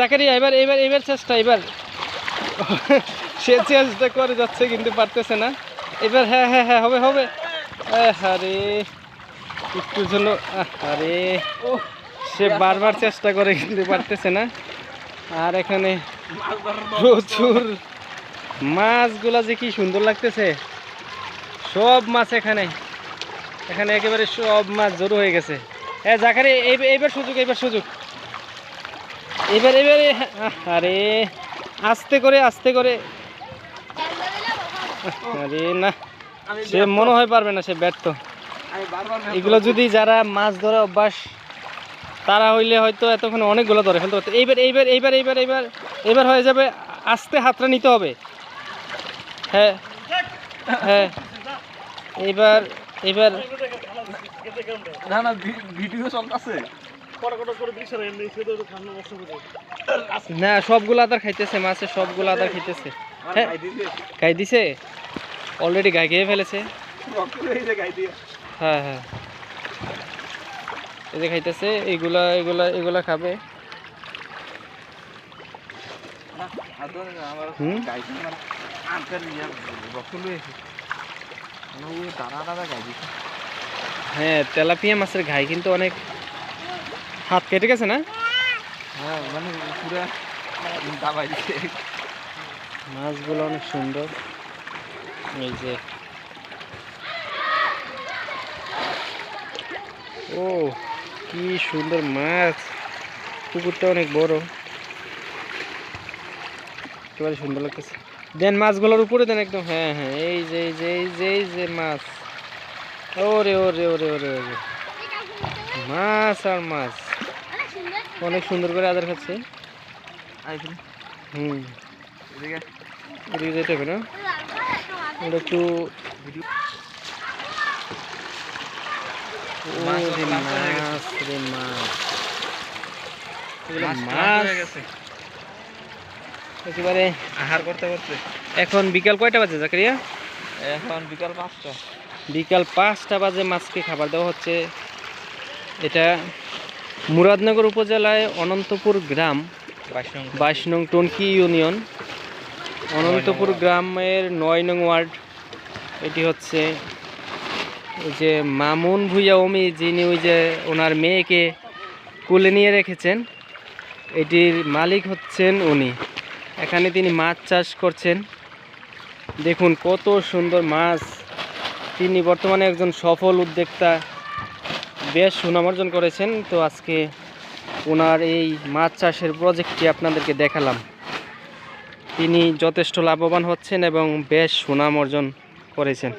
জাকারিয়া, এবার এবার এবার চেষ্টা, এবার। সে চেষ্টা করে যাচ্ছে, কিন্তু পারতেছে না। এবার হ্যাঁ হ্যাঁ হ্যাঁ হবে হবে। আরে একটু জন্য আরে ও সে বারবার চেষ্টা করে, কিন্তু পারতেছে না। আর এখানে প্রচুর মাছগুলা যে কি সুন্দর লাগতেছে। সব মাছ এখানে। এখানে একেবারে সব মাছ জড়ো হয়ে গেছে। হ্যাঁ জাকারে এইবার সুযোগ এইবার সুযোগ। এবার এবারে আরে আস্তে করে আস্তে করে। আরে না সে মনে হয় পারবে না সে ব্যর্থ। এগুলো যদি যারা মাছ ধরা অভ্যাস তারা হইলে হয়তো এতক্ষণ অনেকগুলো ধরে ফেলতে পারতো। এইবার এইবার এইবার এইবার এইবার এবার হয়ে যাবে আস্তে হাতটা নিতে হবে। হ্যাঁ হ্যাঁ। এইবার এইবার না না ভিডিও চলতেছে। না সবগুলো আদার খাইতেছে মাছের সবগুলো আদার খাইতেছে। হ্যাঁ খাই দিছে অলরেডি গায়ে খেয়ে ফেলেছে। হ্যাঁ হ্যাঁ। এই যে খাইতেছে এইগুলা এগুলা এগুলা খাবে। হ্যাঁ তেলাপিয়া মাছের ঘাই কিন্তু অনেক হাত কেটে গেছে না? হ্যাঁ মানে পুরা দাবাই দিচ্ছে মাছগুলো অনেক সুন্দর। এই যে। ও কি সুন্দর মাছ। পুকুরটা অনেক বড়। একেবারে সুন্দর লাগতেছে। দেন মাছগুলোর উপরে দেন একদম। হ্যাঁ হ্যাঁ এই যে এই যে এই যে এই যে মাছ। ওরে ওরে ওরে ওরে ওরে। মাছ আর মাছ। অনেক সুন্দর করে আদার খাচ্ছে। হুম। এদিকে। এদিকে যেতে হবে না? ওটা একটু মাছ রে মাছ মাছ রে মাছ। এগুলো মাছ। মাছ গেছে। একেবারে আহার করতে করতে। এখন বিকাল কয়টা বাজে জাকারিয়া? এখন বিকাল পাঁচটা। বিকাল পাঁচটা বাজে মাছকে খাবার দেওয়া হচ্ছে। এটা মুরাদনগর উপজেলায় অনন্তপুর গ্রাম বাইশ নং টনকি ইউনিয়ন। অনন্তপুর গ্রামের নয় নং ওয়ার্ড। এটি হচ্ছে ওই যে মামুন ভুইয়া অমি যিনি ওই যে ওনার মেয়েকে কুলে নিয়ে রেখেছেন এটির মালিক হচ্ছেন উনি। এখানে তিনি মাছ চাষ করছেন। দেখুন কত সুন্দর মাছ। তিনি বর্তমানে একজন সফল উদ্যোক্তা। বেশ সুনাম অর্জন করেছেন। তো আজকে ওনার এই মাছ চাষের প্রজেক্টটি আপনাদেরকে দেখালাম। তিনি যথেষ্ট লাভবান হচ্ছেন এবং বেশ সুনাম অর্জন করেছেন।